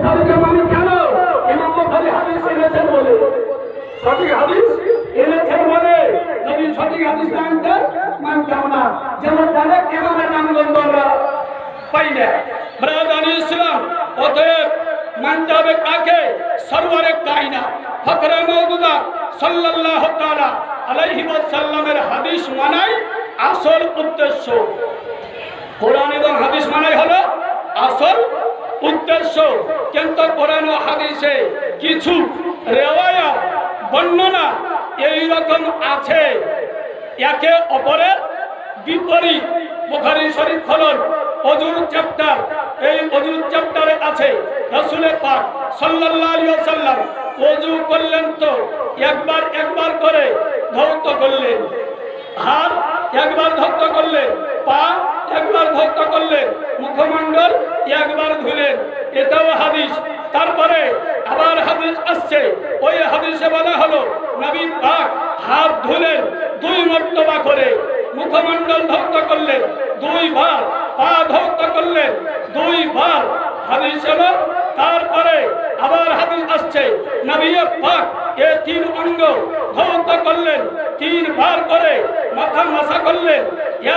বুখারীকে মানি কেন? ইমাম বুখারী হাদিস এনেছেন বলে। সঠিক হাদিস এনেছেন বলে। যদি সঠিক হাদিস না আনতেন মানতাম না। যেমন ডাইরেক্ট ইমামের নাম গন্ধ আমরা পাই না। ব্রাদান ইসলাম, অতএব মানতে হবে কাকে? সরওয়ারে কায়না। ফকরে মওদুদা সাল্লাল্লাহু তাআলা আলাইহি ওয়াসাল্লামের হাদিস মানাই আসল উদ্দেশ্য। কোরআন এবং হাদিস মানাই হলো আসল উদ্দেশ্য কিন্তু কোরআন হাদিসে কিছু রেওয়ায়া, বর্ণনা এই রকম আছে। একে অপরের বিপরীত। বুখারী শরীফ খলন অজুর চ্যাপ্টার এই অজুর চ্যাপ্টারে আছে রাসূলের পাক আলাইহি ওয়াসাল্লাম ওযু করলেন তো, একবার একবার করে ধৌত করলেন। হাত একবার ধত্ত করলেন, পা একবার ধত্ত করলেন, মুখমণ্ডল একবার ধুলেন। এটাও হাদিস। তারপরে আবার হাদিস আসছে। ওই হাদিসে বলা হলো, নবী পাক হাত ধুলেন, দুই মর্তবা করে। মুখমণ্ডল ধৌত করলেন দুইবার পা ধৌত করলেন দুইবার হাদিস হলো, তারপরে আবার হাদিস আসছে, নবী পাক এ তিন অঙ্গ ধৌত করলেন, তিনবার করে মাথা মাসা করলেন,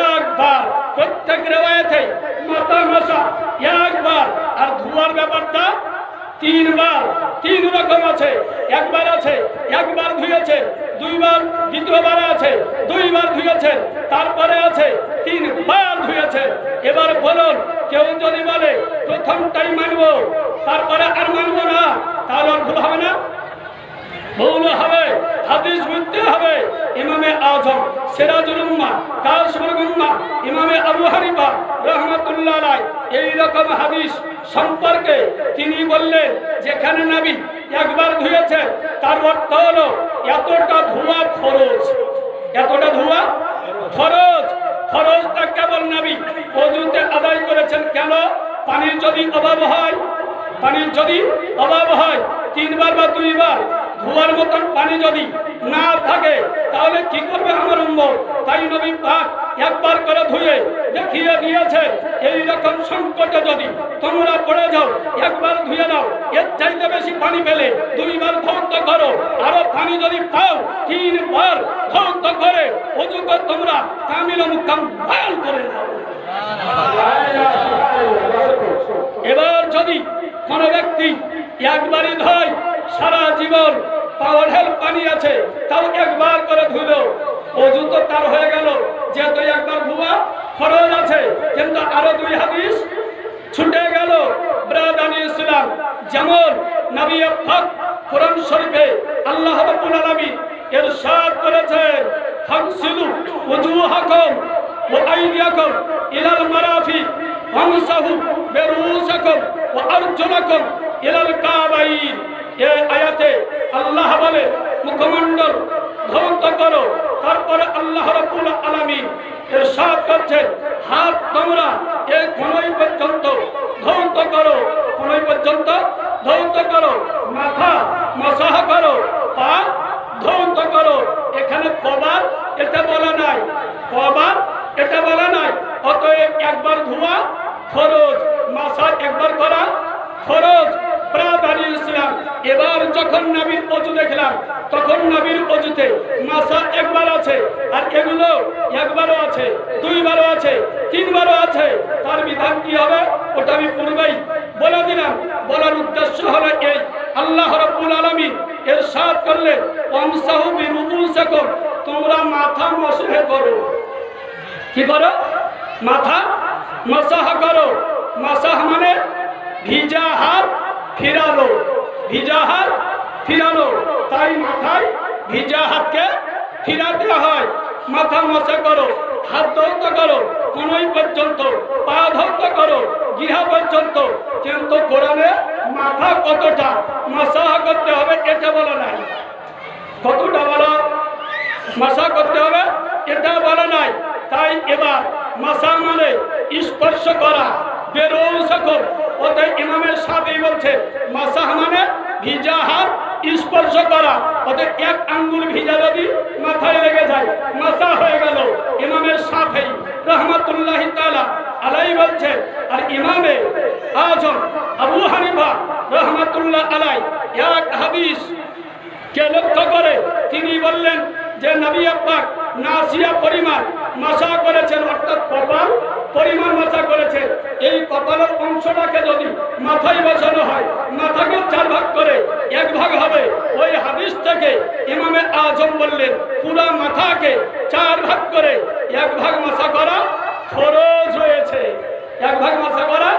একবার। প্রত্যেক রেওয়ায়তে মাথা মাসা, একবার। আর ধোয়ার ব্যাপারটা তিনবার, তিন রকম আছে। একবার আছে, একবার ধুয়েছে, দুইবার, দ্বিতীয়বার আছে, দুইবার ধুয়েছেন তারপরে আছে, তিনবার ধুয়েছেন এবার বলুন, কেউ যদি বলে, প্রথমটাই মানবো, তারপরে আর মানবো না তাহলে ভুল হবে না? ভুল হবে, হাদিস বুঝতে হবে। ইমামে আজম, সিরাজুল উম্মা কাশমুল উম্মা, ইমামে আবু হানিফা, রহমাতুল্লাহ আলাই এই রকম হাদিস সম্পর্কে তিনি বললেন, যেখানে নবী একবার ধুয়েছেন তার অর্থ হলো, এতটা ধোয়া ফরজ। এতটা ধোয়া ফরজ। ফরজটা কেবল নবী অজুতে আদায় করেছেন কেন? পানির যদি অভাব হয়, পানির যদি অভাব হয়, তিনবার বা দুইবার ধোয়ার মতন পানি যদি না থাকে, তাহলে কি করবে আমার উম্মত? তাই নবী পাক একবার করে ধুয়ে দেখিয়ে দিয়েছে এই রকম সংকটে যদি তোমরা পড়ে যাও, একবার ধুয়ে নাও, এর চাইতে বেশি পানি পেলে দুইবার ধৌত করো। আরও পানি যদি পাও, তিনবার ধৌত করে অযুগ তোমরা কামিল মুকাম করে নাও। এবার যদি কোনো ব্যক্তি একবারই ধয়, সারা জীবন পাওয়ার হেল্প পানি আছে, তাও একবার করে ধুল। অজু তো তার হয়ে গেল, যেহেতু একবার ধোয়া খরচ আছে, কিন্তু আরও দুই হাদিস ছুটে গেল। ব্রাদানি ইসলাম, যেমন নবী হক কোরআন শরীফে আল্লাহ রাব্বুল আলামিন ইরশাদ করেছেন, ফাগসিলু ওজুহাকুম ওয়া আইদিয়াকুম ইলাল মারাফিক ওয়ামসাহু বিরুসাকুম ওয়া আরজুলাকুম ইলাল কাবাইন। আয়াতে আল্লাহ বলে, মুখমণ্ডল ধৌত করো। তারপরে আল্লাহ রাব্বুল আলামিন ইরশাদ করছেন, হাত তোমরা এই কোনই পর্যন্ত ধৌত করো। কোনই পর্যন্ত ধৌত করো মাথা মসাহ করো পা ধৌত করো এখানে কবার এটা বলা নাই কবার এটা বলা নাই অতএব একবার ধোয়া ফরজ মাসাজ একবার করা ফরজ ব্রাদারি ইসলাম এবার যখন নবীর অজু দেখলাম তখন নবীর অজুতে মাসা একবার আছে, আর এগুলো একবারও আছে, দুইবারও আছে, তিনবারও আছে। তার বিধান কি হবে? ওটা আমি পূর্বেই বলে দিলাম। বলার উদ্দেশ্য হলো এই, আল্লাহ রাব্বুল ইরশাদ করলেন, ওয়ামসাহু বিরুউসাকুম তোমরা মাথা মসহে করো। কি করো? মাথা মসাহ করো। মাসাহ মানে ভিজা হাত ফিরানো ভিজা হাত ফিরানো তাই মাথায় ভিজা হাতকে ফিরাতে হয়। মাথা মশা করো, হাত ধৌত করো, কোনই পর্যন্ত, পা ধৌত করো, গৃহ পর্যন্ত। কিন্তু কোরআনে মাথা কতটা মশা করতে হবে এটা বলা নাই। কতটা বলা? মশা করতে হবে এটা বলা নাই। তাই এবার মশা মানে স্পর্শ করা বেরোল সকল। ওদের ইমামের সাথেই বলছে মাসাহ মানে ভিজা হাত স্পর্শ করা ওদের এক আঙ্গুল ভিজা যদি মাথায় লেগে যায় মাথা হয়ে গেল, ইমামের সাথেই। রহমতুল্লাহ তালা আলাই বলছে, আর ইমামে আজম আবু হানিফা রহমাতুল্লাহ আলাই এক হাদিস কে লক্ষ্য করে, তিনি বললেন যে নবী আব্বাক নাসিয়া পরিমাণ মাসা করেছেন, অর্থাৎ কপাল, পরিমাণ মাসা করেছেন। এই কপালের অংশটাকে যদি মাথায় বসানো হয়, মাথাকে চার ভাগ করে এক ভাগ হবে। ওই হাদিস থেকে ইমামে আজম বললেন, পুরা মাথাকে চার ভাগ করে এক ভাগ মাথা করা খরচ হয়েছে এক ভাগ মাথা করা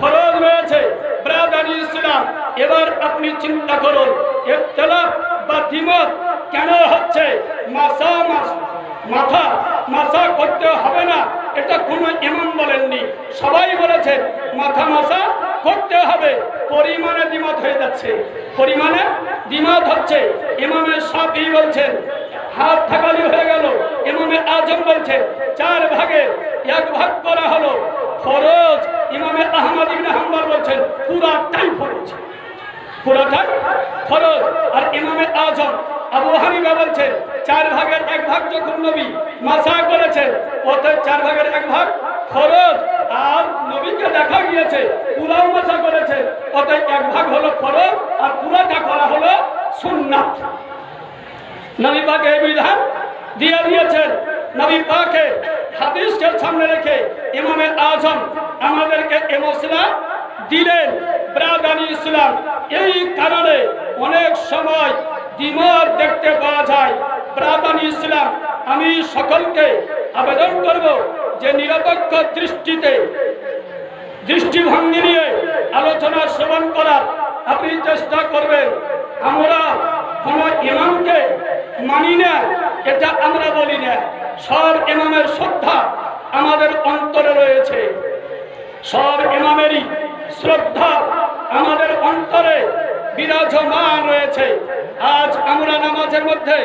খরচ হয়েছে ব্রাদানি ইসলাম, এবার আপনি চিন্তা করুন ইখতিলাফ বা দিমত কেন হচ্ছে? মাসা মাস মাথা মাসা করতে হবে না। এটা কোনো ইমাম বলেননি। সবাই বলেছে, মাথা মাসা করতে হবে। পরিমাণে দ্বিমত হয়ে যাচ্ছে। পরিমাণে দ্বিমত হচ্ছে। ইমামের সাফি বলছেন হাত থাকালি হয়ে গেল। ইমামে আজম বলছে, চার ভাগে এক ভাগ করা হলো। ফরজ। ইমামে আহমদ ইবনে হাম্বল বলছেন পুরাটাই ফরজ পুরাটাই ফরজ আর ইমামে আজম আবু হানিফা বলছেন চার ভাগের এক ভাগ যখন নবী মাসা করেছেন অতএব চার ভাগের এক ভাগ ফরজ আর নবীকে দেখা গিয়েছে, পুরাও মাসা করেছে, অতএব এক ভাগ হলো ফরজ আর পুরাটা করা হলো সুন্নাত। নবী পাকে এই বিধান দিয়ে দিয়েছেন। নবী পাকে হাদিসকে সামনে রেখে ইমামে আজম আমাদেরকে এ মশলা দিলেন। ব্রাদানি ইসলাম। এই কারণে অনেক সময় দিমার দেখতে পাওয়া যায়, ব্রাদানি ইসলাম। আমি সকলকে আবেদন করব যে নিরপেক্ষ দৃষ্টিতে, দৃষ্টিভঙ্গি নিয়ে আলোচনা শ্রবণ করার আপনি চেষ্টা করবেন। আমরা কোনো ইমামকে মানি না, এটা আমরা বলি না। সব ইমামের শ্রদ্ধা আমাদের অন্তরে রয়েছে। সব ইমামেরই শ্রদ্ধা আমাদের অন্তরে বিরাজমান রয়েছে। আজ আমরা নামাজের মধ্যে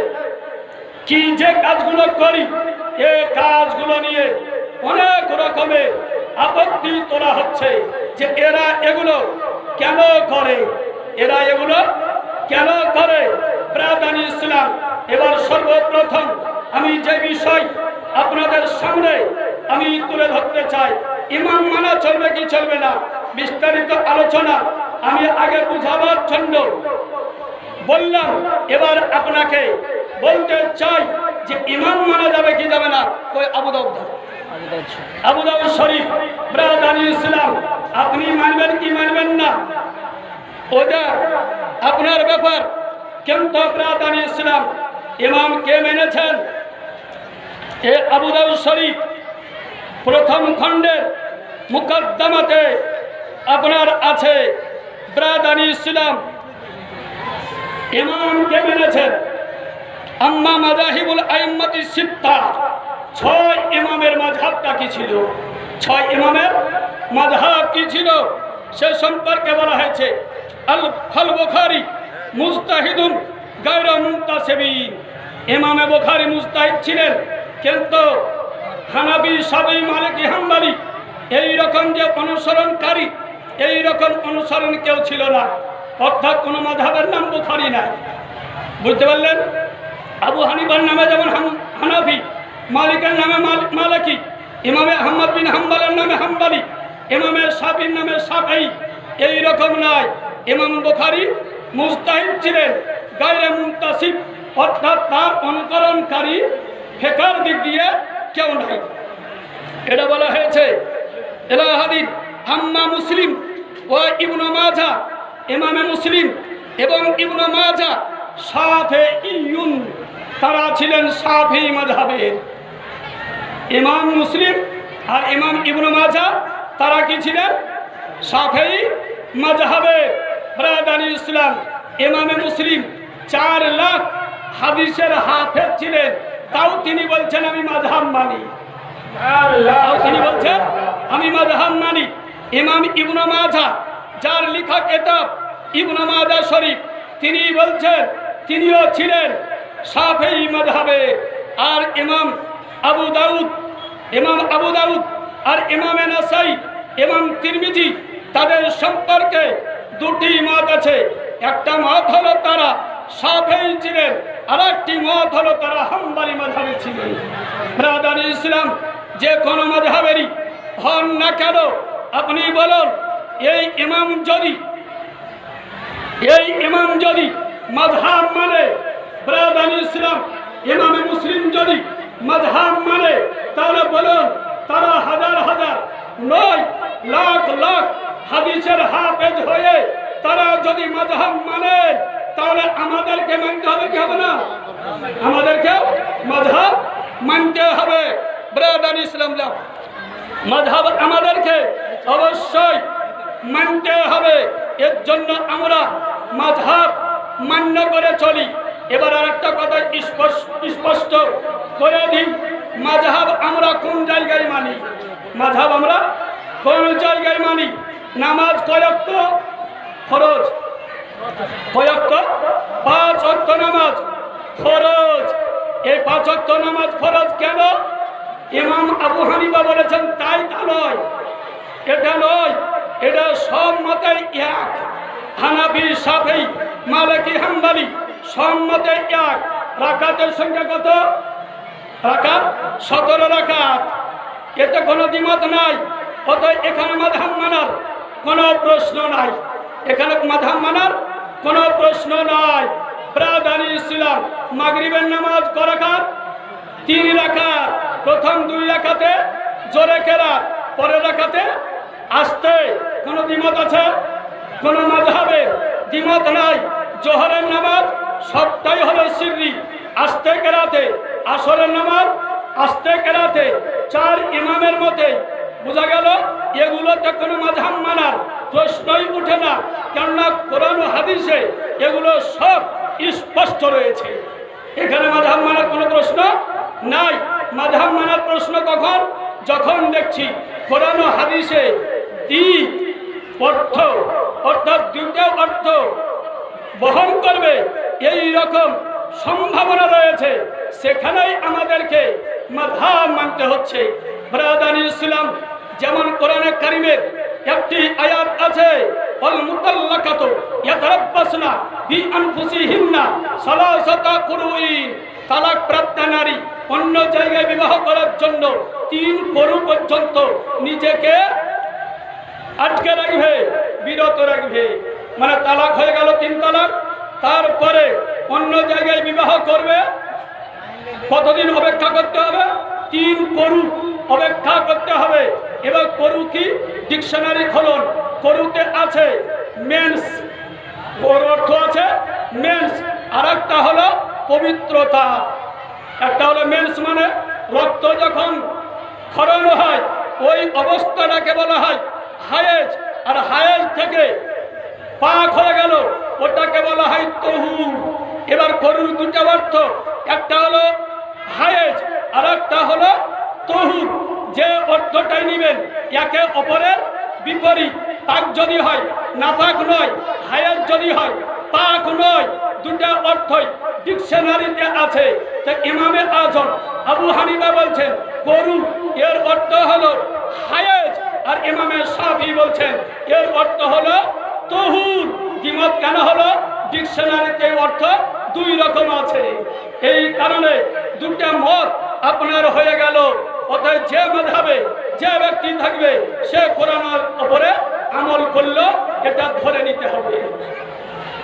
কি যে কাজগুলো করি, এ কাজগুলো নিয়ে অনেক রকমের আপত্তি তোলা হচ্ছে যে এরা এগুলো কেন করে? এরা এগুলো কেন করে? প্রাদানি ইসলাম, এবার সর্বপ্রথম আমি যে বিষয় আপনাদের সামনে আমি তুলে ধরতে চাই, ইমাম মানা চলবে কি চলবে না? বিস্তারিত আলোচনা আমি আগে বুঝাবার জন্য বললাম এবার আপনাকে বলতে চাই যে ইমান মানা যাবে কি যাবে না কই আবু দাউদ আবু দাউদ শরীফ। ব্রাদানি ইসলাম আপনি মানবেন কি মানবেন না? ওটা আপনার ব্যাপার। কিন্তু ব্রাদানি ইসলাম ইমাম কে মেনেছেন? এ আবু দাউদ শরীফ প্রথম খণ্ডের মুকদ্দমাতে আপনার আছে। ব্রাদানি ইসলাম ইমাম কে মেনেছেন? আম্মা মাজাহিবুল আইম্মাতি সিত্তা। ছয় ইমামের মাঝহাবটা কি ছিল? ছয় ইমামের মাঝহাব কি ছিল? সে সম্পর্কে বলা হয়েছে। আল ফাল বুখারী মুস্তাহিদুন গায়রা মুনতাসিবিন ইমামে বুখারী মুস্তাহিদ ছিলেন, কিন্তু হানাবি সাবি মালিকি হাম্বালি এই রকম যে অনুসরণকারী এই রকম অনুসরণ কেউ ছিল না। অর্থাৎ কোনো মাঝহাবের নাম বুখারি নাই। বুঝতে পারলেন? আবু হানিফার নামে যেমন হানাফি, মালিকের নামে মাল- মালিকি, ইমামে আহমদ বিন হাম্বালের নামে হাম্বালি, ইমামে সাবির নামে সাফাই এই রকম নয় ইমাম বুখারি মুস্তাহিদ ছিলেন, গায়রে মুন্তাসিব, অর্থাৎ তার অনুকরণকারী ফেকার দিক দিয়ে কেউ নাই। এটা বলা হয়েছে এলাহাদিন আম্মা মুসলিম ও ইবনু মাজা ইমামে মুসলিম এবং ইবনু মাজা সাফে ইউন তারা ছিলেন সাফি মাযহাবের। ইমাম মুসলিম আর ইমাম ইবনু মাজা তারা কি ছিলেন? সাফেই মাযহাবে। ব্রাদানি ইসলাম ইমামে মুসলিম চার লাখ হাদিসের হাফেজ ছিলেন। তাও তিনি বলছেন আমি মাযহাব মানি। তিনি বলছেন আমি মাযহাব মানি। ইমাম ইবনু মাজা, যার লেখা কিতাব ইবনু মাজা শরীফ, তিনি বলছেন, তিনিও ছিলেন সাফেই মাযহাবে। আর ইমাম আবু দাউদ, ইমাম আবু দাউদ আর ইমামে নাসাই, ইমাম তিরমিজি, তাদের সম্পর্কে দুটি মত আছে। একটা মত হলো তারা সাফেই ছিলেন আর একটি মত হলো তারা হাম্বালি মাযহাবে ছিলেন। ব্রাদার ইসলাম, যে কোনো মাযহাবেরই হন না কেন আপনি বলুন, এই ইমাম যদি, এই ইমাম যদি মাঝহাব মানে ব্রাদান ইসলাম, ইমামে মুসলিম যদি মাঝহাব মানে তাহলে বলুন, তারা হাজার হাজার, নয় লাখ লাখ হাদিসের হাফেজ হয়ে তারা যদি মাঝহাব মানে তাহলে আমাদেরকে মানতে হবে কি হবে না? আমাদেরকে মাঝহাব মানতে হবে। ব্রাদান ইসলাম মাঝহাব আমাদেরকে অবশ্যই মানতে হবে। এর জন্য আমরা মাঝহাব মান্য করে চলি। এবার আর একটা কথা স্পষ্ট করে দিই। মাঝহাব আমরা কোন জায়গায় মানি? মাঝহাব আমরা কোন জায়গায় মানি? নামাজ কয়ক্ত? ফরজ। কয়ক্ত? পাঁচ অক্ত নামাজ। ফরজ। এই পাঁচ অক্ত নামাজ ফরজ কেন? ইমাম আবু হানিফা বলেছেন, তাই তা নয়। এটা নয়, এটা সব মতে এক। হানাবি সাফি মালিকি হাম্বালি সব মতে এক। রাকাতের সংখ্যা কত? রাকাত? সতেরো রাকাত। এতে কোনো দ্বিমত নাই অত এখানে মাধাম মানার কোনো প্রশ্ন নাই। এখানে মাধাম মানার কোনো প্রশ্ন নাই। প্রাদানি ইসলাম, মাগরিবের নামাজ করাকাত, তিন রাখাত প্রথম দুই রাখাতে জোরে কেরাত, পরের রাখাতে আসতে কোনো দ্বিমত আছে? কোনো মাঝহাবে দ্বিমত নাই। জোহরের নামাজ সবটাই হলো সিররি। আসতে কেরাতে আসরের নামাজ, আসতে কেরাতে চার ইমামের মতে। বোঝা গেল, এগুলোতে কোনো মাঝহাব মানার প্রশ্নই উঠে না, কেননা কোরআন হাদিসে এগুলো সব স্পষ্ট রয়েছে। এখানে মাঝহাব মানার কোনো প্রশ্ন নাই। মাঝহাব মানার প্রশ্ন কখন? যখন দেখছি কোরআন হাদিসে দিক অর্থ, অর্থাৎ দুটো অর্থ বহন করবে এই রকম সম্ভাবনা রয়েছে, সেখানেই আমাদেরকে মাথা মানতে হচ্ছে। ব্রাদান ইসলাম, যেমন কোরআনে কারিমের একটি আয়াত আছে তালাক নারী অন্য জায়গায় বিবাহ করার জন্য তিন করু পর্যন্ত নিজেকে আটকে রাখবে, বিরত রাখবে। মানে তালাক হয়ে গেল তিন তালাক, তারপরে অন্য জায়গায় বিবাহ করবে। কতদিন অপেক্ষা করতে হবে? তিন করু অপেক্ষা করতে হবে। এবার করু কি? ডিকশনারি খোলন। করুতে আছে মেন্স। ওর অর্থ আছে মেন্স। আর একটা হলো পবিত্রতা। একটা হলো মেন্স মানে রক্ত যখন খরণ হয়, ওই অবস্থাটাকে বলা হয় হায়েজ। আর হায়েজ থেকে পাক হয়ে গেল, ওটাকে বলা হয় তহু এবার করুর দুটো অর্থ, একটা হলো হায়েজ আর একটা হলো তহুর। যে অর্থটাই নেবেন, একে অপরের বিপরীত। পাক যদি হয় না পাক নয়, হায়েজ যদি হয়, পাক নয়, দুটা অর্থই ডিকশনারিতে আছে। তো ইমামে আজম আবু হানিফা বলছেন করু এর অর্থ হলো হায়েজ। আর ইমামে সাফি বলছেন, এর অর্থ হলো তহুর। দ্বিমত কেন হলো? ডিকশনারিতে অর্থ দুই রকম আছে। এই কারণে দুটা মত আপনার হয়ে গেল। অতএব যে মাধাবে যে ব্যক্তি থাকবে, সে কোরআনের উপরে আমল করল, এটা ধরে নিতে হবে।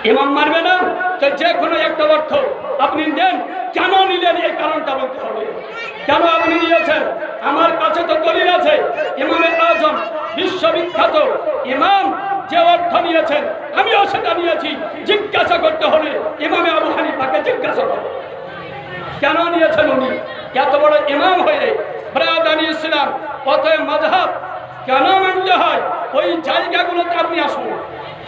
ইমাম মানবে না? তো যে কোনো একটা অর্থ আপনি দেন, কেন নিলেন? এই কারণটা বলতে হবে। কেন আপনি নিয়েছেন? আমার কাছে তো দলিল আছে, ইমামে আজম বিশ্ববিখ্যাত ইমাম যে অর্থ নিয়েছেন, আমিও সেটা নিয়েছি। জিজ্ঞাসা করতে হলে ইমামে আবু হানিফাকে জিজ্ঞাসা করো। কেন নিয়েছেন উনি? এত বড় ইমাম হয়ে ব্রাদানি ইসলাম, অতএব মাঝহাব কেন মানতে হয়? ওই জায়গাগুলোতে আপনি আসুন।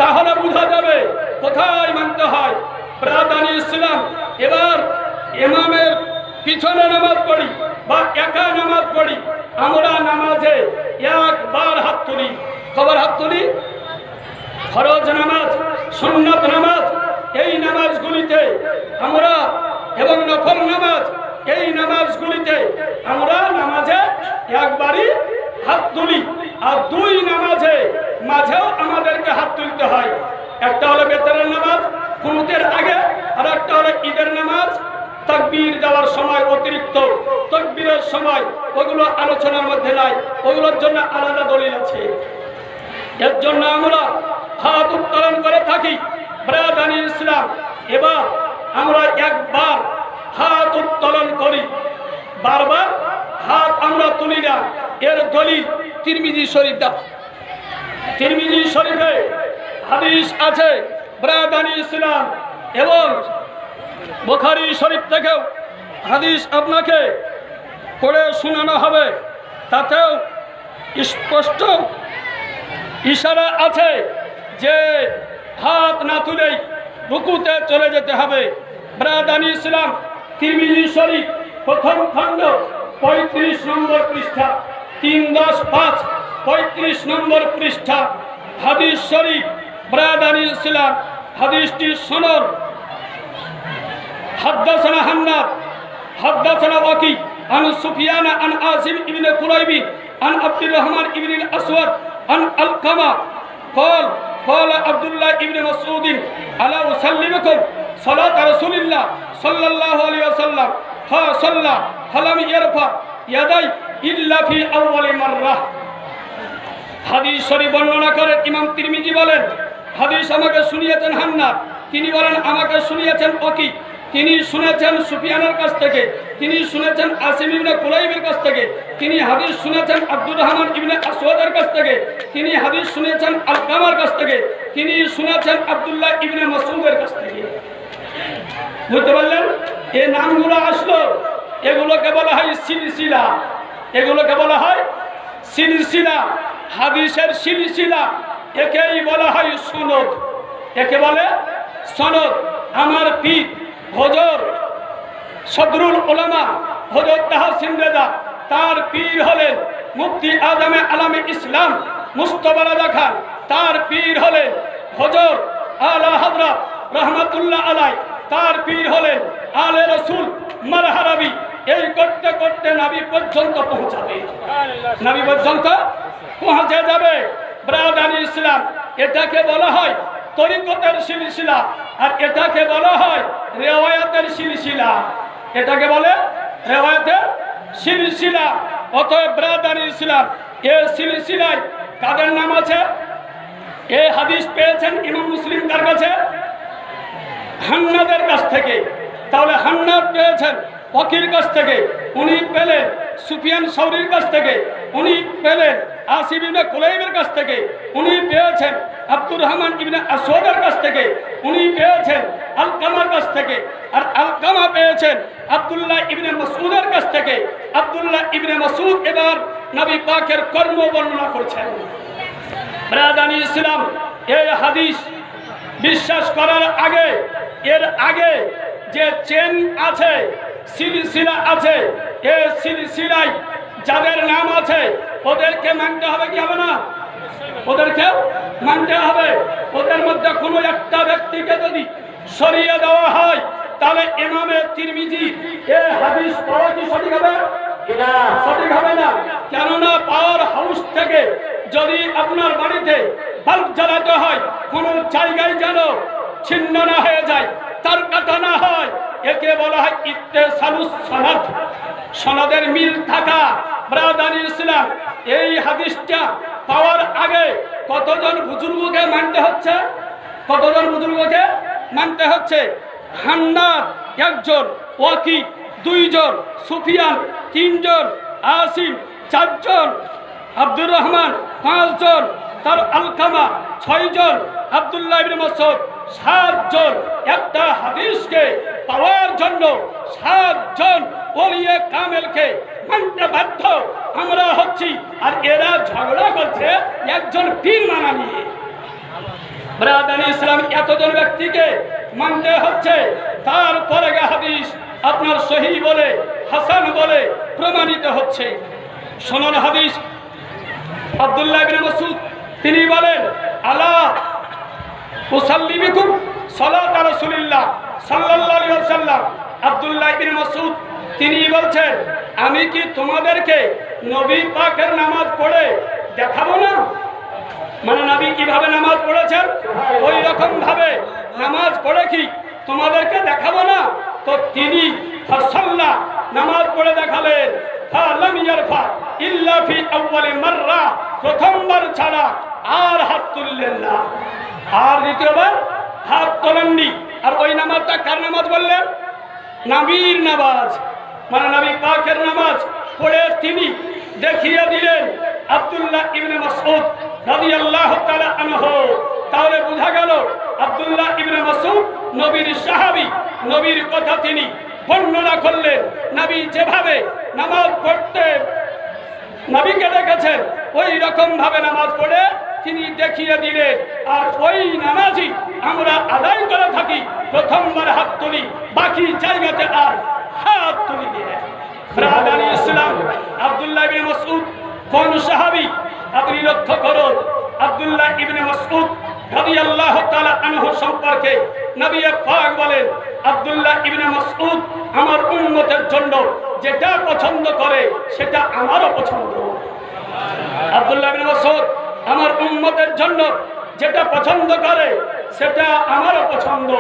তাহলে বোঝা যাবে কোথায় মানতে হয়। ব্রাদানি ইসলাম, এবার ইমামের পিছনে নামাজ পড়ি। বা একা নামাজ পড়ি। আমরা নামাজে একবার হাত তুলি। কবার হাত তুলি? ফরজ নামাজ, সুন্নত নামাজ, এই নামাজগুলিতে আমরা এবং নফল নামাজ, এই নামাজগুলিতে আমরা নামাজে একবারই হাত তুলি। আর দুই নামাজে মাঝেও আমাদেরকে হাত তুলতে হয়। একটা হলো বেতনের নামাজ, কুনুতের আগে আর একটা হলো ঈদের নামাজ তকবীর দেওয়ার সময় অতিরিক্ত। তকবীরের সময় ওগুলো আলোচনার মধ্যে নাই ওগুলোর জন্য আলাদা দলিল আছে। এর জন্য আমরা হাত উত্তোলন করে থাকি, ব্রাদানি ইসলাম। এবার আমরা একবার হাত উত্তোলন করি। বারবার হাত আমরা তুলি না, এর দলিল তিরমিজি শরীফ দাও তিরমিজি শরীফে হাদিস আছে, ব্রাদানি ইসলাম। এবং বুখারী শরীফ থেকেও হাদিস আপনাকে পড়ে শোনানো হবে। তাতেও স্পষ্ট ইশারা আছে যে হাত না তুলেই রুকুতে চলে যেতে হবে। ব্রাদানি ইসলাম, তিরমিজি শরীফ, প্রথম খণ্ড, পঁয়ত্রিশ নম্বর পৃষ্ঠা, তিন দশ পাঁচ, পঁয়ত্রিশ নম্বর পৃষ্ঠা, হাদিস শরীফ, ব্রাদানি ইসলাম হাদিসটি শোনন حدثنا حناد حدثنا وكي عن سفيان عن عاصم بن قريب عن عبد الرحمن بن الاسود عن القمة قال قال عبد الله بن مسعود الا اسلمكم صلاه رسول الله صلى الله عليه وسلم فصلى فلم يرفع يدي الا في اول مره হাদিস শরীফ বর্ণনা করেন ইমাম তিরমিজি বলেন হাদিস আমাকে শুনিয়েছেন হান্নার তিনি বলেন আমাকে শুনিয়েছেন অকি তিনি শুনেছেন সুফিয়ানের কাছ থেকে, তিনি শুনেছেন আসিম ইবনে কুলাইবের কাছ থেকে, তিনি হাদিস শুনেছেন আব্দুর রহমান ইবনে আসওয়াদের কাছ থেকে, তিনি হাদিস শুনেছেন আলকামার কাছ থেকে, তিনি শুনেছেন আব্দুল্লাহ ইবনে মাসউদের কাছ থেকে। বুঝতে পারলেন? এই নামগুলো আসলো, এগুলোকে বলা হয় সিলসিলা। এগুলোকে বলা হয় সিলসিলা, হাদিসের সিলসিলা। একেই বলা হয় সনদ। একে বলে সনদ। আমার পীর। হজর সদরুল ওলামা হজর তাহসিন রেজা, তার পীর হলেন মুফতি আজমে আলামে ইসলাম মুস্তফা রাজা খান। তার পীর হলেন হজর আলা হজরত রহমতুল্লাহ আলাই তার পীর হলেন আলে রসুল মারহারাবি এই করতে করতে নাবি পর্যন্ত পৌঁছাবে। নাবি পর্যন্ত পৌঁছে যাবে। ব্রাদানি ইসলাম, এটাকে বলা হয় তরিকতের সিলসিলা। আর এটাকে বলা হয় রেওয়ায়াতের সিলসিলা এটাকে বলে রেওয়ায়াতের সিলসিলা অতএব ব্রাদানি ইসলাম, এ সিলসিলায় কাদের নাম আছে? এ হাদিস পেয়েছেন ইমাম মুসলিম কার কাছে? হান্নাদের কাছ থেকে। তাহলে হান্নাদ পেয়েছেন ফকির কাছ থেকে। উনি পেলেন সুফিয়ান সৌরির কাছ থেকে। উনি পেলেন আসিব ইবনে কুলাইবের কাছ থেকে। উনি পেয়েছেন আব্দুর রহমান ইবনে আসওয়াদের কাছ থেকে। উনি পেয়েছেন আলকামার কাছ থেকে, আর আলকামা পেয়েছেন আব্দুল্লাহ ইবনে মাসউদের কাছ থেকে। আব্দুল্লাহ ইবনে মাসউদ এবার নবী পাকের কর্ম বর্ণনা করছেন। ব্রাদানি ইসলাম এই হাদিস বিশ্বাস করার আগে, এর আগে যে চেন আছে, সিলসিলা আছে, এ সিলসিলায় যাদের নাম আছে, ওদেরকে মানতে হবে কি হবে না? ওদেরকে মানতে হবে। ওদের মধ্যে কোনো একটা ব্যক্তিকে যদি সরিয়ে দেওয়া হয় তাহলে ইমামে তিরমিজি এ হাদিস পড়া কি সঠিক হবে? সঠিক হবে না। কেননা পাওয়ার হাউস থেকে যদি আপনার বাড়িতে বাল্ব জ্বালাতে হয় কোনো জায়গায় যেন ছিন্ন না হয়ে যায় তার কাটা না হয় একে বলা হয় ইত্তে সালুস সনদ। সনদের মিল থাকা ব্রাদানি ইসলাম এই হাদিসটা পাওয়ার আগে কতজন বুজুর্গকে মানতে হচ্ছে? কতজন বুজুর্গকে মানতে হচ্ছে হান্নাদ একজন ওয়াকি দুইজন, সুফিয়ান তিনজন, আসিম চারজন, আব্দুর রহমান পাঁচজন, তার আলকামা ছয়জন, আবদুল্লাহ মাসউদ সাতজন। একটা হাদিসকে পাওয়ার জন্য সাতজন ওলিয়ে কামেলকে মানতে বাধ্য। আমরা হচ্ছি আর এরা ঝগড়া করছে একজন পীর মানা নিয়ে। ব্রাদানি ইসলাম এতজন ব্যক্তিকে মানতে হচ্ছে তারপরে হাদিস আপনার সহি বলে, হাসান বলে প্রমাণিত হচ্ছে। সোনার হাদিস, আব্দুল্লাহ ইবনে মাসউদ, তিনি বলেন, আলা উসাল্লিমিকুম সালাত রাসূলিল্লাহ সাল্লাল্লাহু আলাইহি ওয়াসাল্লাম। আব্দুল্লাহ ইবনে মাসউদ, তিনি বলছেন, আমি কি তোমাদেরকে নবী পাকের নামাজ পড়ে দেখাবো না? মানে নবী কীভাবে নামাজ পড়েছেন? ওই রকম ভাবে নামাজ পড়ে কি? তোমাদেরকে দেখাবো না? তো তিনি ফসল্লা নামাজ পড়ে দেখালেন। প্রথমবার ছাড়া আর হাত তুললেন না। আর দ্বিতীয়বার হাত তোলেননি। আর ওই নামাজটা কার নামাজ বললেন? নাবির নামাজ। মানে নবী পাকের নামাজ পড়ে তিনি দেখিয়ে দিলেন আব্দুল্লাহ ইবনে মাসউদ। রাদিয়াল্লাহু তাআলা আনহু। তাহলে বোঝা গেল আব্দুল্লাহ ইবনে মাসউদ নবীর সাহাবী, নবীর কথা তিনি বর্ণনা করলেন। নবী যেভাবে নামাজ পড়তেন নবীকে দেখেছেন ওই রকম ভাবে নামাজ পড়ে তিনি দেখিয়ে দিলেন, আর ওই নামাজই আমরা আদায় করে থাকি, প্রথমবার হাত তুলি, বাকি জায়গাতে আর হাত তুলি দিয়ে ইসলাম, আব্দুল্লাহ মাসউদ কোন সাহাবী আপনি লক্ষ্য করুন, আব্দুল্লাহ ইবনে মাসউদ রাদিয়াল্লাহু তাআলা আনহু সম্পর্কে নবী পাক বলেন, আব্দুল্লাহ ইবনে মাসউদ আমার উম্মতের জন্য যেটা পছন্দ করে সেটা আমারও পছন্দ। আব্দুল্লাহ ইবনে মাসউদ, আমার উম্মতের জন্য যেটা পছন্দ করে সেটা আমারও পছন্দ।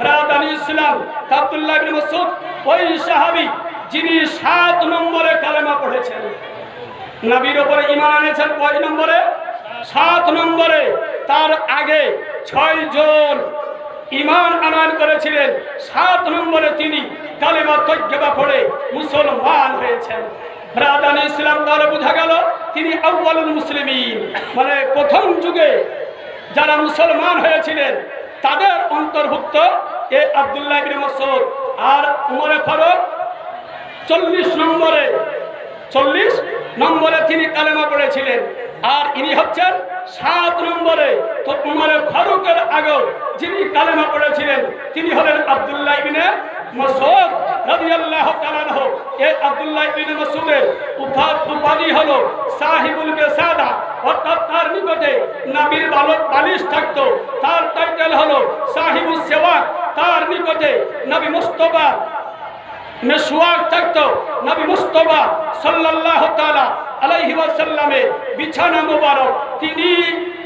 ব্রাদার ইসলাম, আব্দুল্লাহ ইবনে মাসউদ, ওই সাহাবী যিনি সাত নম্বরে কালেমা পড়েছেন। নবীর ওপরে ইমান আনেছেন কয় নম্বরে? সাত নম্বরে। তার আগে ছয় জন ইমান আনয়ন করেছিলেন। সাত নম্বরে তিনি কালেমা তৈবা পড়ে মুসলমান হয়েছেন। ব্রাদান ইসলাম তাহলে বোঝা গেল, তিনি আউ্বালুল মুসলিমিন। মানে প্রথম যুগে যারা মুসলমান হয়েছিলেন, তাদের অন্তর্ভুক্ত এ আবদুল্লাহ ইবনে মাসউদ। আর উমরে ফারুক চল্লিশ নম্বরে। চল্লিশ নম্বরে তিনি কালেমা পড়েছিলেন। আর ইনি হচ্ছেন সাত নম্বরে তো উমরে ফারুকের আগেও যিনি কালেমা পড়েছিলেন, তিনি হলেন আব্দুল্লাহ ইবিনে মাসউদ রাদিয়াল্লাহু তাআলা এই আব্দুল্লাহ ইবিনে মাসউদের উপাধি উপাধি হলো সাহিবুল বেসাদা। অর্থাৎ তার নিকটে নবীর বালক বালিশ থাকতো। তার টাইটেল হলো সাহিবুস সেওয়াক। তার নিকটে নবী মুস্তফা মেসওয়াক থাকতো। নবী মুস্তফা সাল্লাল্লাহু তাআলা আলাইহি ওয়াসাল্লামে বিছানা মোবারক তিনি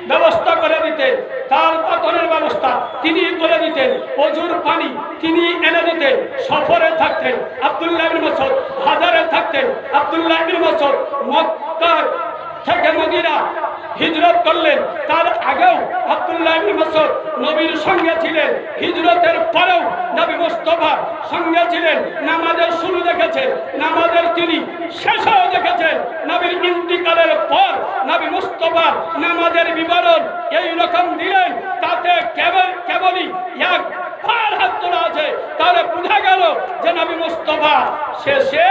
ব্যবস্থা করে দিতেন। তার পাতনের ব্যবস্থা তিনি করে দিতেন। অজুর পানি তিনি এনে দিতেন। সফরে থাকতেন। আব্দুল্লাহ মাসউদ হাজারে থাকতেন। আব্দুল্লাহ মাসউদ মক্কার থেকে মদিনা হিজরত করলেন। তার আগেও আব্দুল্লাহ মাসউদ নবীর সঙ্গে ছিলেন। হিজরতের পরেও নবী মুস্তফার সঙ্গে ছিলেন। নামাজের শুরু দেখেছেন, নামাজের তিনি শেষও দেখেছেন। নবীর ইন্তিকালের পর নবী মুস্তফা নামাজের বিবরণ এই রকম দিলেন, তাতে কেবল কেবলই এক পার হাত তোলা আছে। তাহলে বোঝা গেল যে নবী মুস্তফা শেষে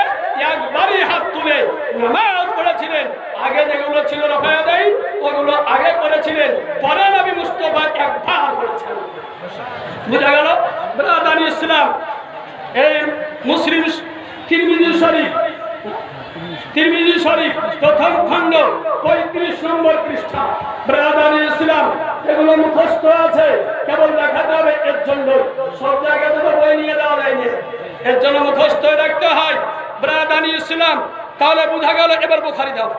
একবারই হাত তুলে নামাজ পড়েছিলেন। আগে যেগুলো ছিল রফায়া দেয় ওগুলো আগে করেছিলেন। পরে নবী মুস্তফা একবার করেছেন। বোঝা গেল? ইসলাম, এই মুসলিম শরীফ তিরমিজি শরীফ প্রথম খণ্ড, পঁয়ত্রিশ নম্বর পৃষ্ঠা। ব্রাদান ইসলাম, এগুলো মুখস্থ আছে, কেবল দেখাতে হবে, এর জন্য সব জায়গাতে তো বই নিয়ে যাওয়া যায়নি। এর জন্য মুখস্থ রাখতে হয়। ব্রাদানি ইসলাম, তাহলে বোঝা গেল এবার বুখারি দাও।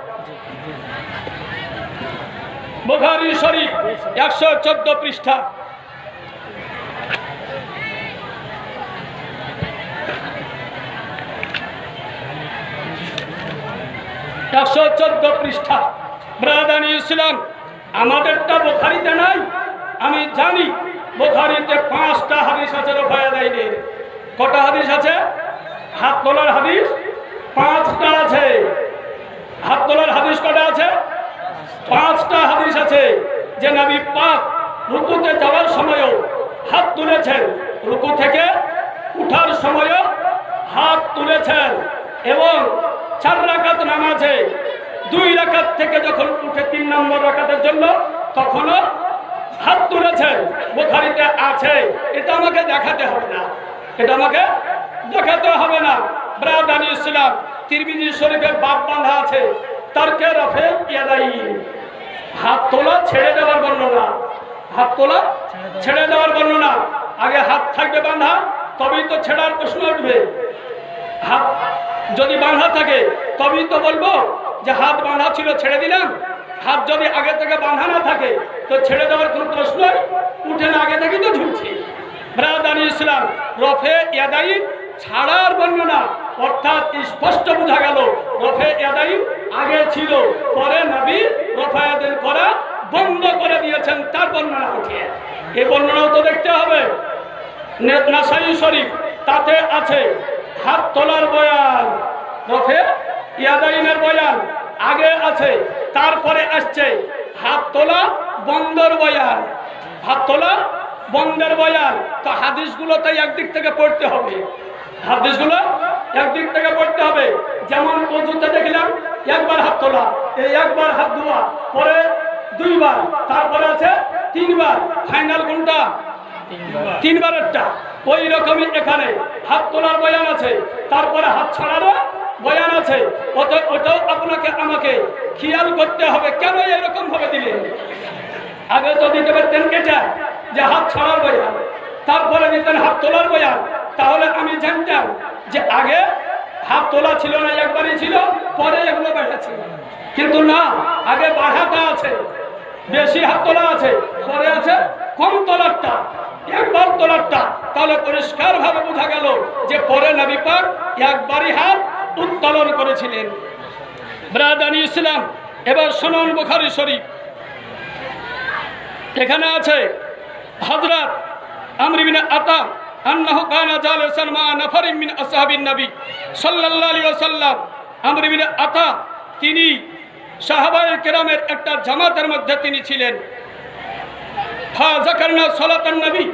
বুখারি শরীফ একশো চোদ্দ পৃষ্ঠা। একশো চোদ্দ পৃষ্ঠা। ব্রাদানি ইসলাম, আমাদেরটা বোখারিতে নাই? আমি জানি, বোখারিতে পাঁচটা হাদিস আছে রফায়া দেয়নি কটা হাদিস আছে? হাত তোলার হাদিস পাঁচটা আছে। হাত তোলার হাদিস কটা আছে? পাঁচটা হাদিস আছে যে নবী পাক রুকুতে যাওয়ার সময়ও হাত তুলেছেন। রুকু থেকে উঠার সময়ও হাত তুলেছেন এবং চার রাকাত নামাজে, দুই রাকাত থেকে যখন উঠে তিন নম্বর রাকাতের জন্য, তখনও হাত তুলেছেন বোখারিতে আছে, এটা আমাকে দেখাতে হবে না। এটা আমাকে দেখাতে হবে না। ব্রাদানি ইসলাম, তিরমিজি শরীফের বাপ বাঁধা আছে, তারকে রফে ইয়াদাই। হাত তোলা ছেড়ে দেওয়ার বর্ণনা। হাত তোলা ছেড়ে দেওয়ার বর্ণনা। আগে হাত থাকবে বাঁধা, তবেই তো ছেড়ার প্রশ্ন উঠবে। হাত যদি বাঁধা থাকে, তবেই তো বলব যে হাত বাঁধা ছিল, ছেড়ে দিলাম। হাত যদি আগে থেকে বাঁধা না থাকে, তো ছেড়ে দেওয়ার কোনো প্রশ্নই উঠে না, আগে থেকে তো ঝুলছি। ব্রাদানি ইসলাম, রফে ইয়াদাই ছাড়ার বর্ণনা, অর্থাৎ স্পষ্ট বোঝা গেল, রফে ইয়াদাই আগে ছিল, পরে নবী রফায়াদের করা বন্ধ করে দিয়েছেন, তার বর্ণনা উঠিয়ে এই বর্ণনাও তো দেখতে হবে। নাসাই শরীফ, তাতে আছে, হাত তোলার রফে ইয়াদাইনের বয়ান আগে আছে তারপরে আসছে। হাত তোলা বন্দর বয়ান হাত তোলা বন্ধের বয়ান। তো হাদিসগুলো তাই একদিক থেকে পড়তে হবে। হাদিসগুলো একদিক থেকে পড়তে হবে। যেমন অজুতে দেখলাম একবার হাত তোলা এই একবার হাত ধোয়া পরে দুইবার তারপরে আছে তিনবার ফাইনাল কোনটা? তিনবারেরটা। ওই রকমই এখানে হাত তোলার বয়ান আছে তারপরে হাত ছাড়ারও বয়ান আছে, ওটা- ওটাও আপনাকে, আমাকে খেয়াল করতে হবে, কেন এরকম ভাবে দিলেন? আগে তো দিতে পারতেন এটা, যে হাত ছাড়ার বয়ান, তারপরে দিতেন হাত তোলার বয়ান। তাহলে আমি জানতাম যে আগে হাত তোলা ছিল না, একবারই ছিল, পরে এগুলো বেড়েছে কিন্তু না, আগে বাড়াটা আছে, বেশি হাত তোলা আছে, পরে আছে কম তোলারটা, একবার তোলারটা। তাহলে পরিষ্কার ভাবে বোঝা গেল যে পরে নবী পাক একবারই হাত উত্তোলন করেছিলেন। ব্রাদানি ইসলাম, এবার শোনন বুখারি শরীফ। এখানে আছে, হযরত আমর ইবনে আতা আন্নাহু কানা জালিসান মা নাফারিন মিন আসহাবিন নবী সাল্লাল্লাহু আলাইহি ওয়াসাল্লাম। আমর ইবনে আতা তিনি সাহাবায়ে কেরামের একটা জামাতের মধ্যে তিনি ছিলেন। ফা যাকারনা সালাতান নবী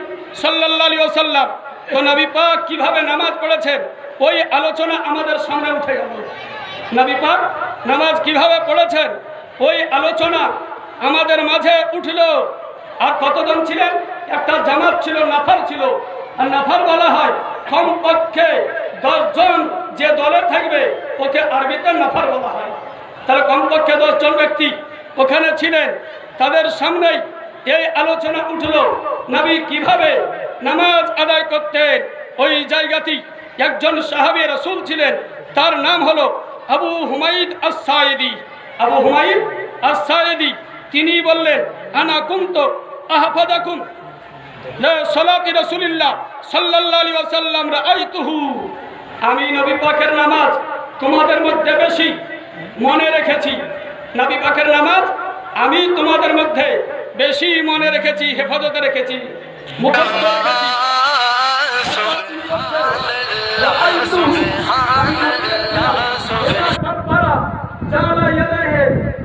সাল্লাল্লাহু আলাইহি ওয়াসাল্লাম। তো নবী পাক কীভাবে নামাজ পড়েছেন? ওই আলোচনা আমাদের সামনে উঠে গেল। নবী পাক নামাজ কীভাবে পড়েছেন, ওই আলোচনা আমাদের মাঝে উঠল। আর কতজন ছিলেন? একটা জামাত ছিল, নাফার ছিল। আর নাফার বলা হয়, কমপক্ষে দশজন যে দলে থাকবে, ওকে আরবিতে নাফার বলা হয়। তাহলে কমপক্ষে দশজন ব্যক্তি ওখানে ছিলেন। তাদের সামনেই এই আলোচনা উঠল। নবী কীভাবে নামাজ আদায় করতেন, ওই জায়গাটি একজন সাহাবী রসুল ছিলেন, তার নাম হলো আবু হুমাইদ আসাইদি আবু হুমাইদ আসাইদি তিনি বললেন, আনা কুন্ত আহফাদাকুম? সালাতি রাসূলিল্লাহ সাল্লাল্লাহু আলাইহি ওয়াসাল্লাম রাআইতুহু। আমি নবী পাকের নামাজ তোমাদের মধ্যে বেশি মনে রেখেছি। নবী পাকের নামাজ আমি তোমাদের মধ্যে বেশি মনে রেখেছি, হেফাজতে রেখেছি। মুখস্থ রেখেছি। রাআইতুহু